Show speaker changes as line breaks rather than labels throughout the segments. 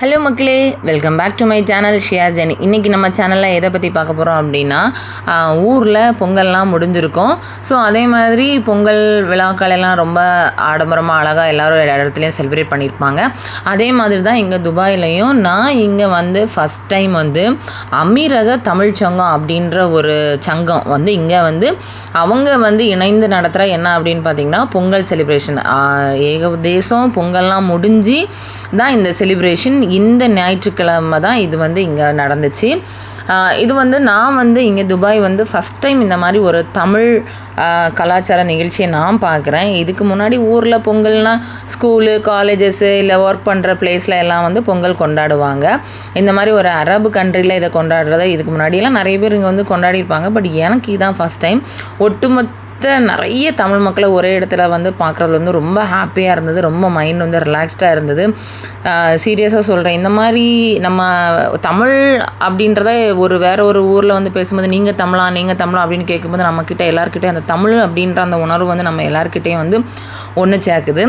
Hello மக்களே. Welcome back to my channel ஷியாஸ் ஜென் இன்றைக்கி நம்ம சேனலில் எதை பற்றி பார்க்க போகிறோம் அப்படின்னா ஊரில் பொங்கல்லாம் முடிஞ்சிருக்கும். ஸோ அதே மாதிரி பொங்கல் விழாக்கள் எல்லாம் ரொம்ப ஆடம்பரமாக அழகாக எல்லோரும் எல்லா இடத்துலையும் செலிப்ரேட் பண்ணியிருப்பாங்க அதே மாதிரி தான் இங்கே துபாயிலையும் நான் இங்கே வந்து ஃபஸ்ட் டைம் வந்து அமீரக தமிழ் சங்கம் அப்படின்ற ஒரு சங்கம் வந்து இங்கே வந்து அவங்க வந்து இணைந்து நடத்துகிற என்ன அப்படின்னு பார்த்தீங்கன்னா பொங்கல் செலிப்ரேஷன் ஏக தேசம் பொங்கல்லாம் முடிஞ்சு தான் இந்த செலிப்ரேஷன் இந்த ஞாயிற்றுக்கிழமை தான் இது வந்து இங்கே நடந்துச்சு. இது வந்து நான் வந்து இங்கே துபாய் வந்து ஃபஸ்ட் டைம் இந்த மாதிரி ஒரு தமிழ் கலாச்சார நிகழ்ச்சியை நான் பார்க்குறேன். இதுக்கு முன்னாடி ஊரில் பொங்கல்னால் ஸ்கூலு காலேஜஸ்ஸு இல்லை ஒர்க் பண்ணுற பிளேஸில் எல்லாம் வந்து பொங்கல் கொண்டாடுவாங்க. இந்த மாதிரி ஒரு அரபு கண்ட்ரியில் இதை கொண்டாடுறத இதுக்கு முன்னாடியெல்லாம் நிறைய பேர் இங்கே வந்து கொண்டாடியிருப்பாங்க. பட் எனக்கு இதான் ஃபஸ்ட் டைம் ஒட்டுமொத்த நிறைய தமிழ் மக்களை ஒரே இடத்துல வந்து பார்க்குறது வந்து ரொம்ப ஹாப்பியாக இருந்தது ரொம்ப மைண்ட் வந்து ரிலாக்ஸ்டாக இருந்தது. சீரியஸாக சொல்கிறேன் இந்த மாதிரி நம்ம தமிழ் அப்படின்றத ஒரு வேற ஒரு ஊரில் வந்து பேசும்போது நீங்கள் தமிழா நீங்கள் தமிழா அப்படின்னு கேட்கும்போது நம்மக்கிட்ட எல்லாருக்கிட்டே அந்த தமிழ் அப்படின்ற அந்த உணர்வு வந்து நம்ம எல்லாருக்கிட்டேயும் வந்து ஒன்று சேர்க்குது.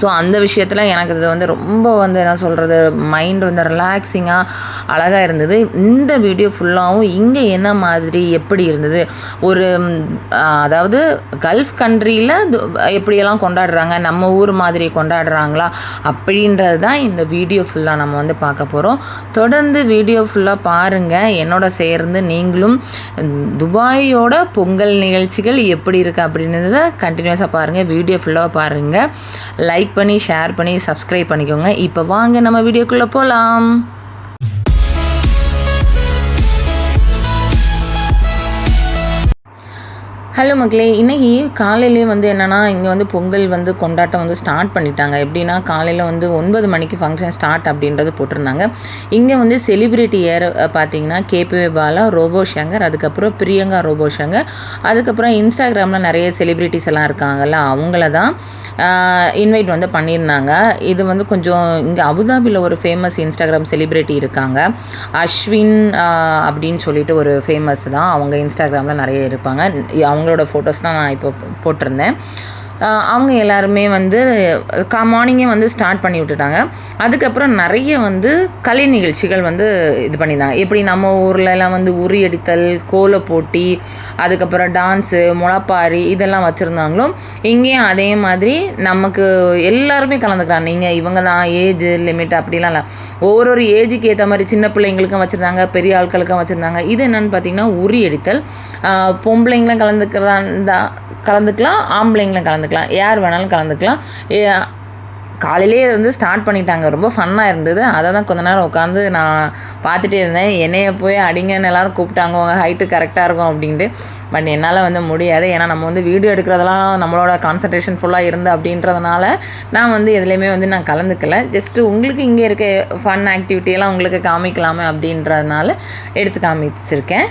ஸோ அந்த விஷயத்தில் எனக்கு இது வந்து ரொம்ப வந்து என்ன சொல்கிறது மைண்ட் வந்து ரிலாக்ஸிங்காக அழகாக இருந்தது. இந்த வீடியோ ஃபுல்லாகவும் இங்கே என்ன மாதிரி எப்படி இருந்தது? ஒரு அதாவது கல்ஃப் கண்ட்ரியில் எப்படியெல்லாம் கொண்டாடுறாங்க? நம்ம ஊர் மாதிரி கொண்டாடுறாங்களா? அப்படின்றது தான் இந்த வீடியோ ஃபுல்லாக நம்ம வந்து பார்க்க போகிறோம் தொடர்ந்து வீடியோ ஃபுல்லாக பாருங்கள் என்னோட சேர்ந்து நீங்களும் துபாயோட பொங்கல் நிகழ்ச்சிகள் எப்படி இருக்குது அப்படின்றத கண்டினியூஸாக பாருங்கள் வீடியோ ஃபுல்லாக பாருங்கள் லைக் லைக் பண்ணி ஷேர் பண்ணி சப்ஸ்கிரைப் பண்ணிக்கோங்க. இப்போ வாங்க நம்ம வீடியோக்குள்ளே போகலாம் ஹலோ மக்களே இன்றைக்கி காலையிலே வந்து என்னென்னா இங்கே வந்து பொங்கல் வந்து கொண்டாட்டம் வந்து ஸ்டார்ட் பண்ணிட்டாங்க. எப்படின்னா காலையில் வந்து ஒன்பது மணிக்கு ஃபங்க்ஷன் ஸ்டார்ட் அப்படின்றது போட்டிருந்தாங்க. இங்கே வந்து செலிப்ரிட்டி ஏர் பார்த்தீங்கன்னா கேபிவே பாலா ரோபோ சங்கர் அதுக்கப்புறம் பிரியங்கா ரோபோ சங்கர் அதுக்கப்புறம் இன்ஸ்டாகிராமில் நிறைய செலிப்ரிட்டிஸ் எல்லாம் இருக்காங்கல்ல அவங்கள தான் இன்வைட் வந்து பண்ணியிருந்தாங்க. இது வந்து கொஞ்சம் இங்கே அபுதாபியில் ஒரு ஃபேமஸ் இன்ஸ்டாகிராம் செலிப்ரிட்டி இருக்காங்க. அஸ்வின் அப்படின்னு சொல்லிட்டு ஒரு ஃபேமஸ் தான். அவங்க இன்ஸ்டாகிராமில் நிறைய இருப்பாங்க. அவங்க அவங்களோட ஃபோட்டோஸ் தான் நான் இப்போ போட்டிருந்தேன். அவங்க எல்லாருமே வந்து கா மார்னிங்கே வந்து ஸ்டார்ட் பண்ணி விட்டுட்டாங்க. அதுக்கப்புறம் நிறைய வந்து கலை நிகழ்ச்சிகள் வந்து இது பண்ணியிருந்தாங்க. எப்படி நம்ம ஊர்லலாம் வந்து உரி அடித்தல் கோல போட்டி அதுக்கப்புறம் டான்ஸு முளப்பாரி இதெல்லாம் வச்சுருந்தாங்களோ இங்கேயும் அதே மாதிரி நமக்கு எல்லாருமே கலந்துக்கிறாங்க. நீங்கள் இவங்க தான் ஏஜ் லிமிட் அப்படிலாம் இல்லை. ஒவ்வொரு ஒரு ஏஜுக்கு ஏற்ற மாதிரி சின்ன பிள்ளைங்களுக்கும் வச்சுருந்தாங்க பெரிய ஆட்களுக்கும் வச்சுருந்தாங்க. இது என்னென்னு பார்த்தீங்கன்னா உரி அடித்தல் பொம்பளைங்களும் கலந்துக்கிறாந்தா கலந்துக்கலாம் ஆம்பளைங்களும் கலந்துக்கலாம். யார் வேணாலும் கலந்துக்கலாம். ஏ- காலையிலே வந்து ஸ்டார்ட் பண்ணிட்டாங்க. ரொம்ப ஃபன்னாக இருந்தது. அதை தான் கொஞ்ச நேரம் உட்காந்து நான் பார்த்துட்டே இருந்தேன். என்னையை போய் அடிங்கன்னு எல்லாரும் கூப்பிட்டாங்க. உங்கள் ஹைட்டு கரெக்டாக இருக்கும் அப்படின்ட்டு. பட் என்னால் வந்து முடியாது. ஏன்னா நம்ம வந்து வீடியோ எடுக்கிறதெல்லாம் நம்மளோட கான்சன்ட்ரேஷன் ஃபுல்லாக இருந்து அப்படின்றதுனால நான் வந்து எதுலேயுமே வந்து நான் கலந்துக்கல. ஜஸ்ட்டு உங்களுக்கு இங்கே இருக்க ஃபன் ஆக்டிவிட்டியெல்லாம் உங்களுக்கு காமிக்கலாமே அப்படின்றதுனால எடுத்து காமிச்சிருக்கேன்.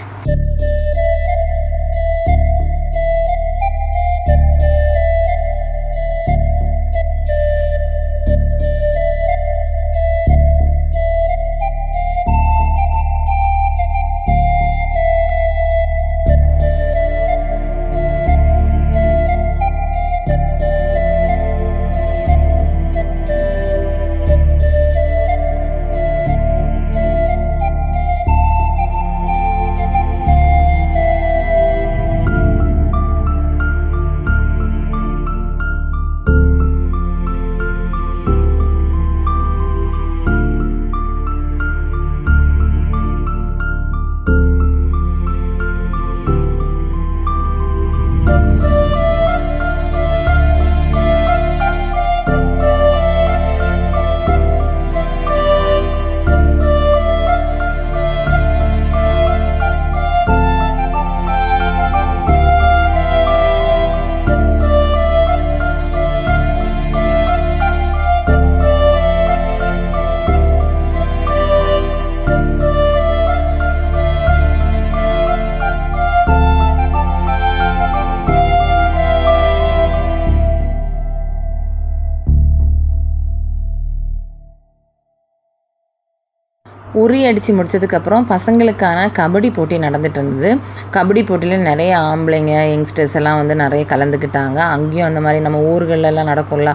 உரி அடித்து முடிச்சதுக்கப்புறம் பசங்களுக்கான கபடி போட்டி நடந்துட்டு இருந்தது. கபடி போட்டியில் நிறைய ஆம்பளைங்க யங்ஸ்டர்ஸ் எல்லாம் வந்து நிறைய கலந்துக்கிட்டாங்க. அங்கேயும் அந்த மாதிரி நம்ம ஊர்களெல்லாம் நடக்கும்ல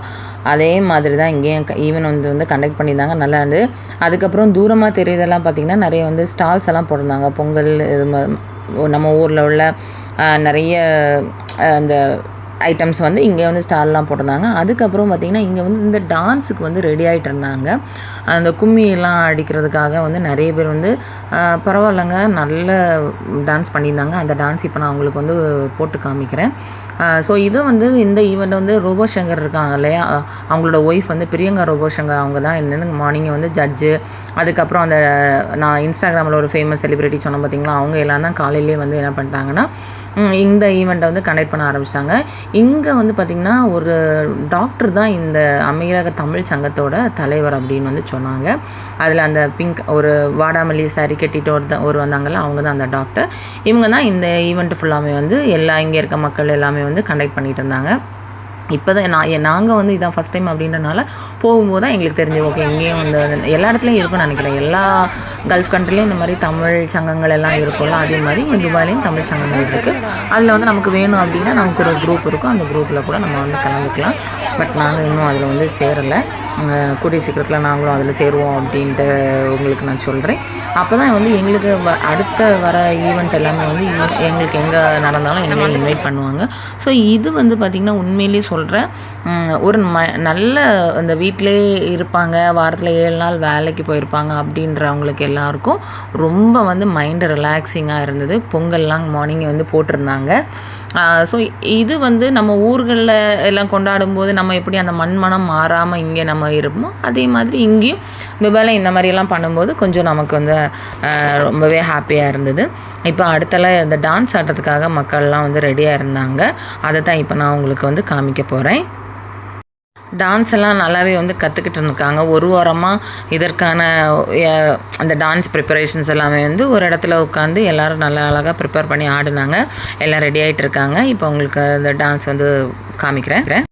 அதே மாதிரி தான் இங்கேயும் ஈவன் வந்து வந்து கண்டக்ட் பண்ணியிருந்தாங்க. நல்லா இருந்தது. அதுக்கப்புறம் தூரமாக தெரியுதெல்லாம் பார்த்திங்கன்னா நிறைய வந்து ஸ்டால்ஸ் எல்லாம் போட்டிருந்தாங்க. பொங்கல் இது நம்ம ஊரில் உள்ள நிறைய அந்த ஐட்டம்ஸ் வந்து இங்கே வந்து ஸ்டால்லாம் போட்டிருந்தாங்க. அதுக்கப்புறம் பார்த்திங்கன்னா இங்கே வந்து இந்த டான்ஸுக்கு வந்து ரெடி ஆகிட்டு இருந்தாங்க. அந்த கும்மியெல்லாம் அடிக்கிறதுக்காக வந்து நிறைய பேர் வந்து பரவாயில்லைங்க நல்ல டான்ஸ் பண்ணியிருந்தாங்க. அந்த டான்ஸ் இப்போ நான் அவங்களுக்கு வந்து போட்டு காமிக்கிறேன். ஸோ இதை வந்து இந்த ஈவெண்ட் வந்து ரோபோ சங்கர் இருக்காங்க இல்லையா? அவங்களோட ஒய்ஃப் வந்து பிரியங்கா ரோபோ சங்கர் அவங்க தான் என்னென்னு மார்னிங் வந்து ஜட்ஜு அதுக்கப்புறம் அந்த நான் இன்ஸ்டாகிராமில் ஒரு ஃபேமஸ் செலிபிரிட்டி சொன்னேன் பார்த்தீங்களா? அவங்க எல்லாம் தான் காலையிலேயே வந்து என்ன பண்ணிட்டாங்கன்னா இந்த ஈவெண்ட்டை வந்து கண்டக்ட் பண்ண ஆரம்பிச்சிட்டாங்க. இங்கே வந்து பார்த்திங்கன்னா ஒரு டாக்டர் தான் இந்த அமீரக தமிழ் சங்கத்தோட தலைவர் அப்படின்னு வந்து சொன்னாங்க. அதில் அந்த பிங்க் ஒரு வாடாமல்லி சாரி கட்டிட்டு ஒரு ஒரு வந்தாங்கல்ல அவங்க தான் அந்த டாக்டர் இவங்க தான் இந்த ஈவெண்ட் ஃபுல்லாமே வந்து எல்லா இங்கே இருக்க மக்கள் எல்லாமே வந்து கண்டக்ட் பண்ணிகிட்டு இருந்தாங்க. இப்போ தான் நான் நாங்கள் வந்து இதான் ஃபஸ்ட் டைம் அப்படின்றனால போகும்போது தான் எங்களுக்கு தெரிஞ்சு ஓகே இங்கேயும் வந்து எல்லா இடத்துலையும் இருக்கும்னு நினைக்கிறேன். எல்லா கல்ஃப் கண்ட்ரிலையும் இந்த மாதிரி தமிழ் சங்கங்கள் எல்லாம் இருக்கும்ல அதே மாதிரி இங்கே துபாயிலையும் தமிழ் சங்கங்கள் இருக்குது அதில் வந்து நமக்கு வேணும் அப்படின்னா நமக்கு ஒரு குரூப் இருக்கும். அந்த குரூப்பில் கூட நம்ம வந்து கலந்துக்கலாம். பட் நாங்கள் இன்னும் அதில் வந்து சேரலை. கூடிய சீக்கிரத்தில் நாங்களும் அதில் சேருவோம் அப்படின்ட்டு உங்களுக்கு நான் சொல்கிறேன் அப்போ தான் வந்து எங்களுக்கு வ- அடுத்த வர ஈவெண்ட் எல்லாமே வந்து எங்க- எங்களுக்கு எங்கே நடந்தாலும் எங்களை இன்வைட் பண்ணுவாங்க. ஸோ இது வந்து பார்த்திங்கன்னா உண்மையிலேயே சொல்கிறேன் ஒரு ம நல்ல அந்த வீட்டிலே இருப்பாங்க. வாரத்தில் ஏழு நாள் வேலைக்கு போயிருப்பாங்க அப்படின்றவங்களுக்கு எல்லாருக்கும் ரொம்ப வந்து மைண்டு ரிலாக்ஸிங்காக இருந்தது. பொங்கல்லாம் மார்னிங் வந்து போட்டிருந்தாங்க. ஸோ இது வந்து நம்ம ஊர்களில் எல்லாம் கொண்டாடும் போது நம்ம எப்படி அந்த மண்மனம் மாறாமல் இங்கே நம்ம இருப்போமோ அதே மாதிரி இங்கேயும் துபாயில் இந்த மாதிரியெல்லாம் பண்ணும்போது கொஞ்சம் நமக்கு வந்து ரொம்பவே ஹாப்பியாக இருந்தது. இப்போ அடுத்தலாம் இந்த டான்ஸ் ஆடுறதுக்காக மக்கள்லாம் வந்து ரெடியாக இருந்தாங்க. அதை தான் இப்போ நான் உங்களுக்கு வந்து காமிக்க போகிறேன் டான்ஸ் எல்லாம் நல்லாவே வந்து கற்றுக்கிட்டு இருந்திருக்காங்க. ஒரு வாரமாக இதற்கான அந்த டான்ஸ் ப்ரிப்பரேஷன்ஸ் எல்லாமே வந்து ஒரு இடத்துல உட்காந்து எல்லாரும் நல்லா அழகாக ப்ரிப்பேர் பண்ணி ஆடினாங்க. எல்லாம் ரெடி ஆகிட்டு இருக்காங்க. இப்போ உங்களுக்கு இந்த டான்ஸ் வந்து காமிக்கிறேன்.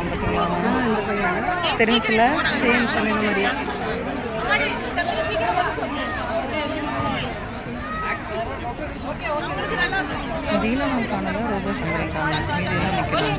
இருக்கான் பார்த்தீங்களா? தெரிஞ்சுல
சேம் சமையல் மாதிரியா
தீனம் காணல ரொம்ப சந்தோஷம்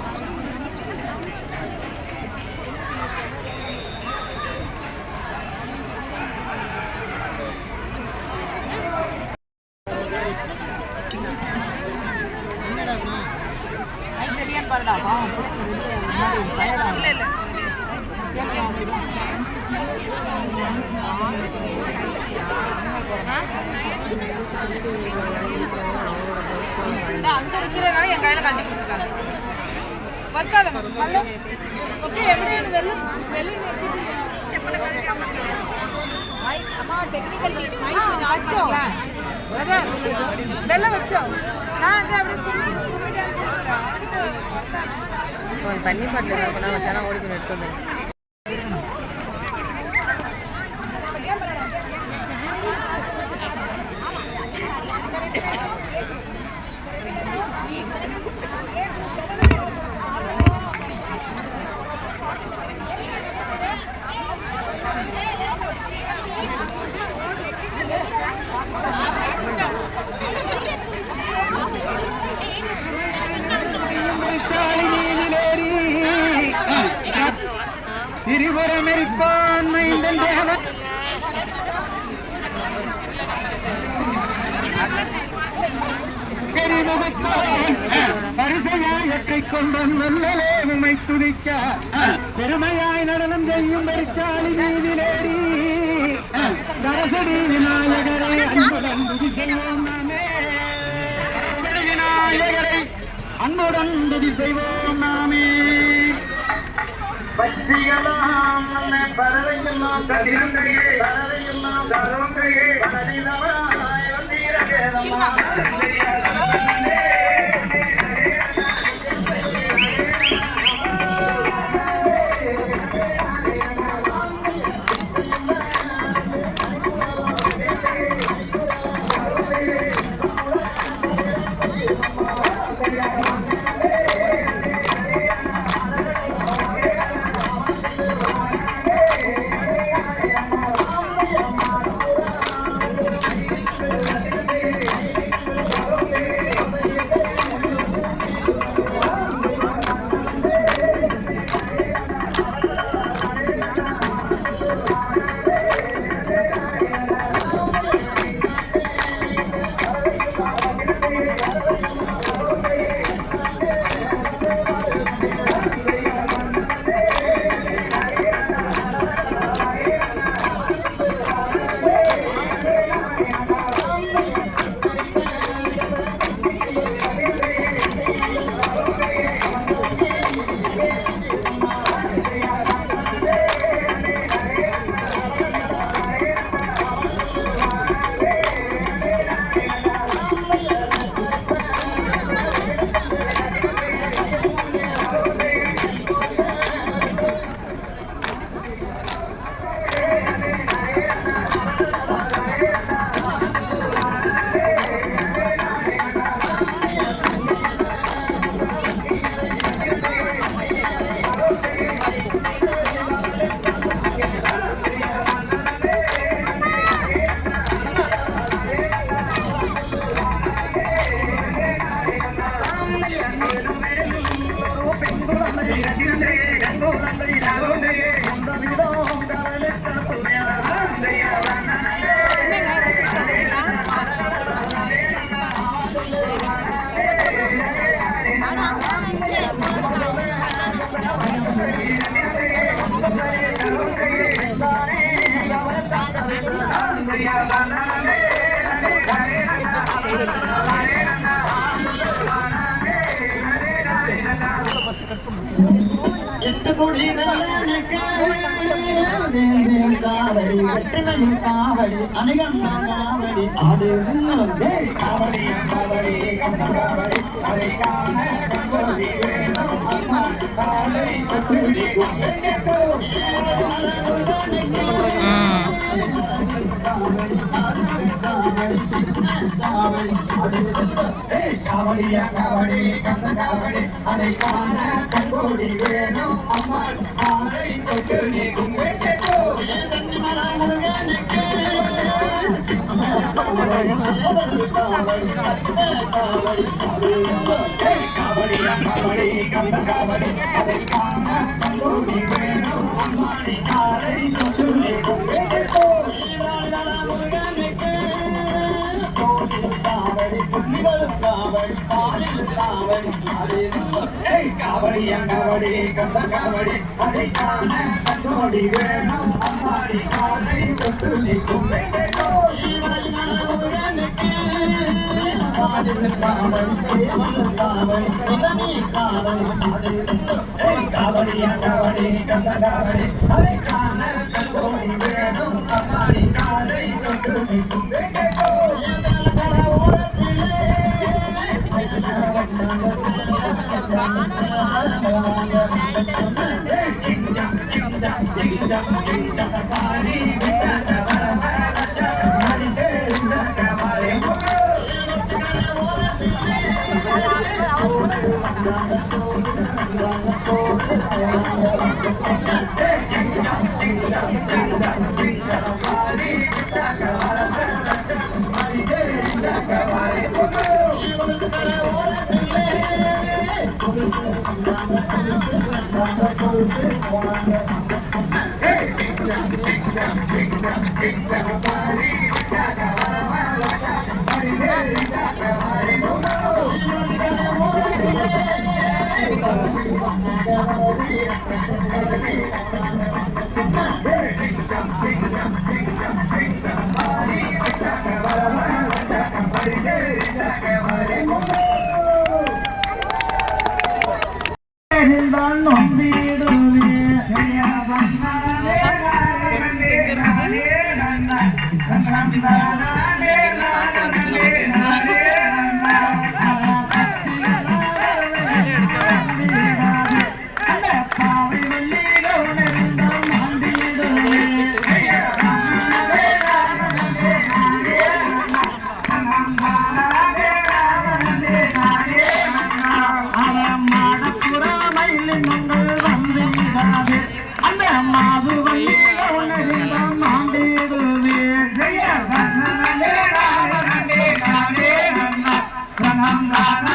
போட்டேன்.
ஒரு தண்ணி பாட்டில் வச்சானா ஓடி போய் எடுத்து வந்துடும்
பரிசையாயற்றை கொண்ட நல்லலே உமை துதிக்க. பெருமையாய் நடனம் செய்யும் பெருச்சாலி மீதிலேறி. தரசடி விநாயகரை அன்புடன் துதி செய்வோம் நாமே. தரசடி விநாயகரை அன்புடன் துதி செய்வோம் நாமே. பற்றியெல்லாம் நல்ல பறவையெல்லாம் கதிரங்கையே பறவையெல்லாம் கருவங்கையே சரிதமாய் வந்தீரகேதமா la vida, காவடி வெற்றிலையும் காவடி அணிகண்ட காவடி அது உன்னே காவடி காவடி கந்த காவடி அதை காண கங்கோடி வேணும் அம்மா காலை கட்டுடி காவடியா காவடி கந்த காவடி அதை காண கங்கோடி வேணும் அம்மா காலை கட்டுடி கும்பிட்டோ காவடியா காவடி கந்த காவடி அதை காண கங்கோடி வேணும் அம்மாடி காலை கட்டுடி கும்பிட்டோ காவடியா காவடி கந்த காவடி அதை காண வேணும் அம்மாடி காதை தொட்டு நிற்கும் காவடி காவடி கந்த காவடி அதை காண வேணும் அம்மாடி காலை தொட்டு நிற்கும் Thank you. சின்ன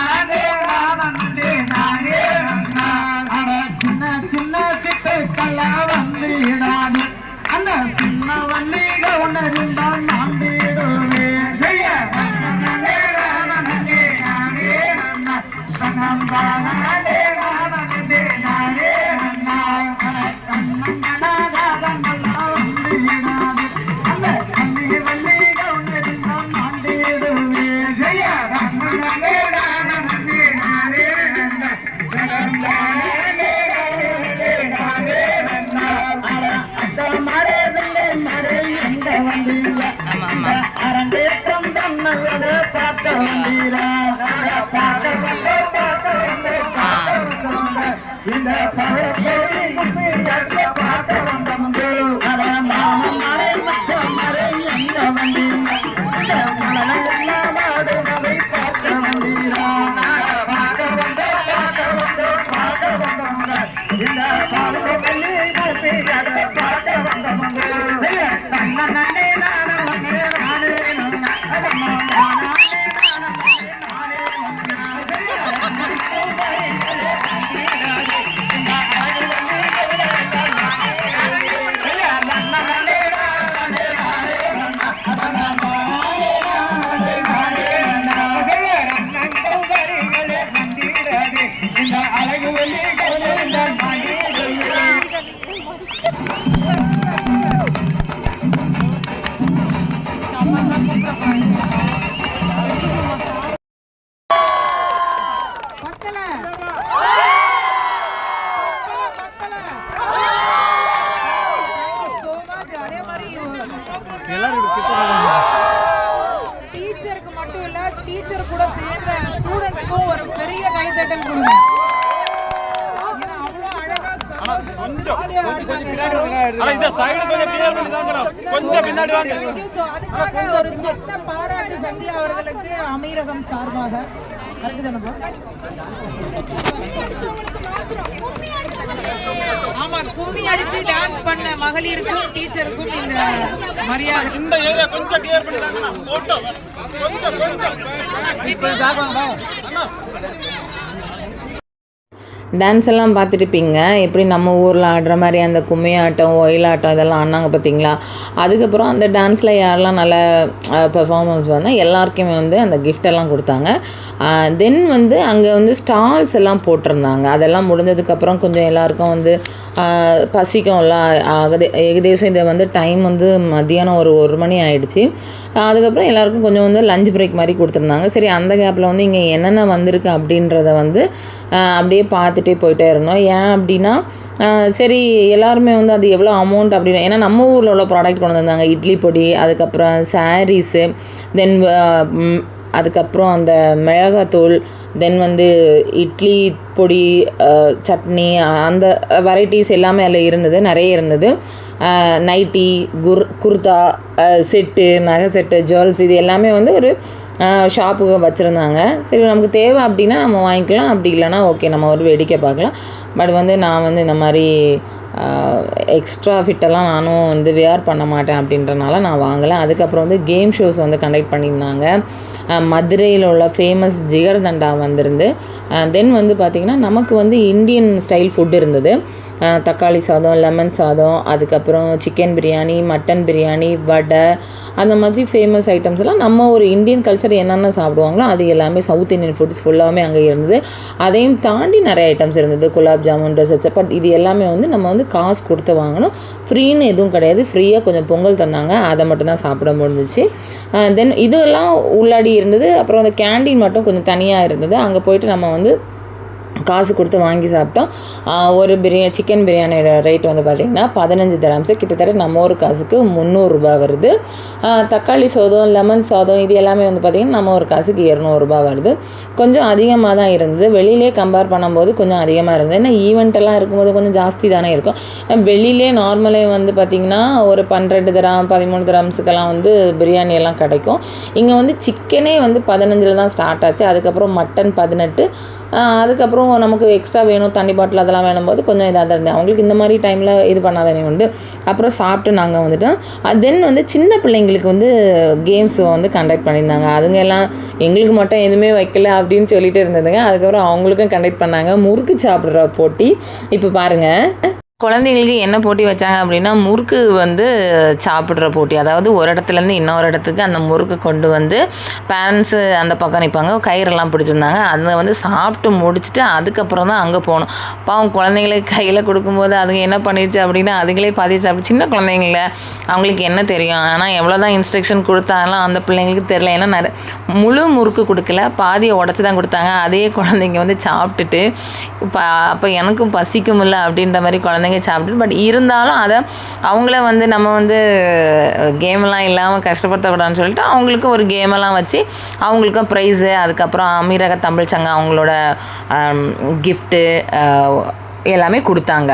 அவர்களுக்கு அமீரகம் சார்பாக ஆமா கும்மி அடிச்சு டான்ஸ் பண்ண மகளிருக்கும் டீச்சருக்கும் இந்த மரியாதை.
இந்த ஏரியா கொஞ்சம் கிளியர் பண்ணி தாங்கடா போட்டோ கொஞ்சம். கொஞ்சம் அண்ணா
டான்ஸ் எல்லாம் பார்த்துருப்பீங்க. எப்படி நம்ம ஊரில் ஆடுற மாதிரி அந்த கும்மியாட்டம் ஒயிலாட்டம் இதெல்லாம் ஆடினாங்க பார்த்தீங்களா? அதுக்கப்புறம் அந்த டான்ஸில் யாரெல்லாம் நல்ல பெர்ஃபார்மன்ஸ் பண்ணால் எல்லாருக்குமே வந்து அந்த கிஃப்டெல்லாம் கொடுத்தாங்க. தென் வந்து அங்கே வந்து ஸ்டால்ஸ் எல்லாம் போட்டிருந்தாங்க. அதெல்லாம் முடிஞ்சதுக்கப்புறம் கொஞ்சம் எல்லாருக்கும் வந்து பசிக்கும் பசிக்கும்ல ஆகுது. ஏகதேசம் இதை வந்து டைம் வந்து மத்தியானம் ஒரு ஒரு மணி ஆயிடுச்சு. அதுக்கப்புறம் எல்லாருக்கும் கொஞ்சம் வந்து லஞ்ச் பிரேக் மாதிரி கொடுத்துருந்தாங்க. சரி அந்த கேப்பில் வந்து இங்கே என்னென்ன வந்திருக்கு அப்படின்றத வந்து அப்படியே பார்த்து பார்த்துட்டே போயிட்டே இருந்தோம். ஏன் அப்படின்னா சரி எல்லாருமே வந்து அது எவ்வளோ அமௌண்ட் அப்படின்னு ஏன்னா நம்ம ஊரில் உள்ள ப்ராடக்ட் கொண்டு வந்தாங்க. இட்லி பொடி அதுக்கப்புறம் சாரீஸு தென் அதுக்கப்புறம் அந்த மிளகாத்தூள் தென் வந்து இட்லி பொடி சட்னி அந்த வெரைட்டிஸ் எல்லாமே அதில் இருந்தது நிறைய இருந்தது. நைட்டி குர் குர்தா செட்டு நகை செட்டு ஜுவல்ஸ் இது எல்லாமே வந்து ஒரு ஷாப்புக்கு வச்சுருந்தாங்க. சரி நமக்கு தேவை அப்படின்னா நம்ம வாங்கிக்கலாம். அப்படி இல்லைன்னா ஓகே நம்ம ஒரு வேடிக்கை பார்க்கலாம். பட் வந்து நான் வந்து இந்த மாதிரி எக்ஸ்ட்ரா ஃபிட்டெல்லாம் நானும் வந்து வேர் பண்ண மாட்டேன் அப்படின்றனால நான் வாங்கலை. அதுக்கப்புறம் வந்து கேம் ஷோஸ் வந்து கண்டக்ட் பண்ணியிருந்தாங்க. மதுரையில் உள்ள ஃபேமஸ் ஜிகர்தண்டா வந்திருந்து தென் வந்து பார்த்திங்கன்னா நமக்கு வந்து இந்தியன் ஸ்டைல் ஃபுட் இருந்தது. தக்காளி சாதம் லெமன் சாதம் அதுக்கப்புறம் சிக்கன் பிரியாணி மட்டன் பிரியாணி வடை அந்த மாதிரி ஃபேமஸ் ஐட்டம்ஸ் எல்லாம் நம்ம ஒரு இந்தியன் கல்ச்சர் என்னென்ன சாப்பிடுவாங்களோ அது எல்லாமே சவுத் இந்தியன் ஃபுட்ஸ் ஃபுல்லாமே அங்கே இருந்தது. அதையும் தாண்டி நிறைய ஐட்டம்ஸ் இருந்தது. குலாப் ஜாமுன் டெசர்ட்ஸ் பட் இது எல்லாமே வந்து நம்ம வந்து காசு கொடுத்து வாங்கணும். ஃப்ரீன்னு எதுவும் கிடையாது. ஃப்ரீயாக கொஞ்சம் பொங்கல் தந்தாங்க. அதை மட்டும்தான் சாப்பிட முடிஞ்சிச்சு. தென் இதெல்லாம் உள்ளாடி இருந்தது. அப்புறம் அந்த கேண்டீன் மட்டும் கொஞ்சம் தனியாக இருந்தது. அங்கே போயிட்டு நம்ம வந்து காசு கொடுத்து வாங்கி சாப்பிட்டோம். ஒரு பிரியா சிக்கன் பிரியாணியோட ரேட் வந்து பார்த்திங்கன்னா பதினஞ்சு திராம்ஸு கிட்டத்தட்ட நம்ம ஒரு காசுக்கு முந்நூறுரூபா வருது. தக்காளி சாதம் லெமன் சாதம் இது எல்லாமே வந்து பார்த்திங்கன்னா நம்ம ஒரு காசுக்கு இரநூறுபா வருது. கொஞ்சம் அதிகமாக தான் இருந்தது. வெளியிலே கம்பேர் பண்ணும்போது கொஞ்சம் அதிகமாக இருந்தது. ஏன்னா ஈவெண்ட்டெல்லாம் இருக்கும்போது கொஞ்சம் ஜாஸ்தி தானே இருக்கும். வெளியிலே நார்மலே வந்து பார்த்திங்கன்னா ஒரு பன்னிரெண்டு திராம் பதிமூணு திராம்ஸுக்கெல்லாம் வந்து பிரியாணி எல்லாம் கிடைக்கும். இங்கே வந்து சிக்கனே வந்து பதினஞ்சில் தான் ஸ்டார்ட் ஆச்சு. அதுக்கப்புறம் மட்டன் பதினெட்டு. அதுக்கப்புறம் அதுக்கப்புறம் நமக்கு எக்ஸ்ட்ரா வேணும் தண்ணி பாட்டில் அதெல்லாம் வேணும் போது கொஞ்சம் இதாக தான் இருந்தது. அவங்களுக்கு இந்த மாதிரி டைமில் இது பண்ணாதானே உண்டு. அப்புறம் சாப்பிட்டு நாங்கள் வந்துட்டோம் தென் வந்து சின்ன பிள்ளைங்களுக்கு வந்து கேம்ஸ் வந்து கண்டக்ட் பண்ணியிருந்தாங்க. அதுங்க எல்லாம் எங்களுக்கு மட்டும் எதுவுமே வைக்கல அப்படின்னு சொல்லிட்டு இருந்ததுங்க. அதுக்கப்புறம் அவங்களுக்கும் கண்டக்ட் பண்ணாங்க. முறுக்கு சாப்பிட்ற போட்டி. இப்போ பாருங்கள் குழந்தைங்களுக்கு என்ன போட்டி வச்சாங்க அப்படின்னா முறுக்கு வந்து சாப்பிட்ற போட்டி. அதாவது ஒரு இடத்துலேருந்து இன்னொரு இடத்துக்கு அந்த முறுக்கு கொண்டு வந்து பேரண்ட்ஸு அந்த பக்கம் நிற்பாங்க கயிறெல்லாம் பிடிச்சிருந்தாங்க. அதை வந்து சாப்பிட்டு முடிச்சுட்டு அதுக்கப்புறம் தான் அங்கே போகணும் பாவம் குழந்தைங்களுக்கு கையில் கொடுக்கும்போது அதுங்க என்ன பண்ணிடுச்சு அப்படின்னா அதுங்களே பாதி சாப்பிட்டு சின்ன குழந்தைங்கள அவங்களுக்கு என்ன தெரியும்? ஆனால் எவ்வளோ தான் இன்ஸ்ட்ரக்ஷன் கொடுத்தாலும் அந்த பிள்ளைங்களுக்கு தெரில ஏன்னா நிறைய முழு முறுக்கு கொடுக்கல. பாதியை உடச்சி தான் கொடுத்தாங்க. அதே குழந்தைங்க வந்து சாப்பிட்டுட்டு இப்போ அப்போ எனக்கும் பசிக்கும் இல்லை அப்படின்ற மாதிரி குழந்தைங்க சாப்பிட்டு பட் இருந்தாலும் அதை அவங்கள வந்து நம்ம வந்து கேமெல்லாம் இல்லாமல் கஷ்டப்படுத்தக்கூடாதுன்னு சொல்லிட்டு அவங்களுக்கும் ஒரு கேமெல்லாம் வச்சு அவங்களுக்கும் ப்ரைஸு அதுக்கப்புறம் அமீரக தமிழ் சங்கம் அவங்களோட கிஃப்ட்டு எல்லாமே கொடுத்தாங்க.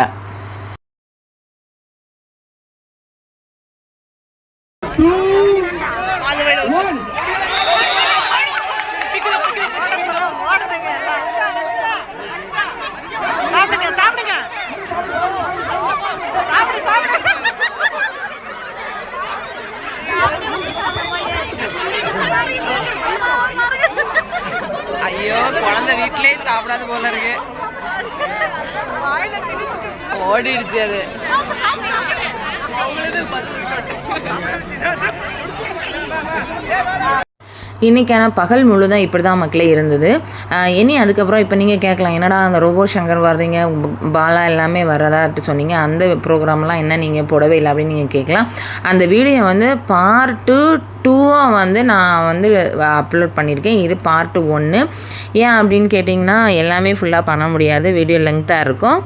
ஐயோ குழந்தை வீட்டிலே சாப்பிடாத போல இருக்கு. ஓடிடுச்சு அது. இன்றைக்கான பகல் முழுதான் இப்படி தான் மக்களே இருந்தது. இனி அதுக்கப்புறம் இப்போ நீங்கள் கேட்கலாம் என்னடா அந்த ரோபோ சங்கர் வர்றீங்க பாலா எல்லாமே வர்றதாட்டு சொன்னீங்க அந்த ப்ரோக்ராம்லாம் என்ன நீங்கள் போடவே இல்லை அப்படின்னு நீங்கள் கேட்கலாம். அந்த வீடியோ வந்து பார்ட்டு டூவாக வந்து நான் வந்து அப்லோட் பண்ணியிருக்கேன். இது பார்ட்டு ஒன்று ஏன் அப்படின்னு கேட்டிங்கன்னா எல்லாமே ஃபுல்லாக பண்ண முடியாது. வீடியோ லெங்க்த்தாக இருக்கும்.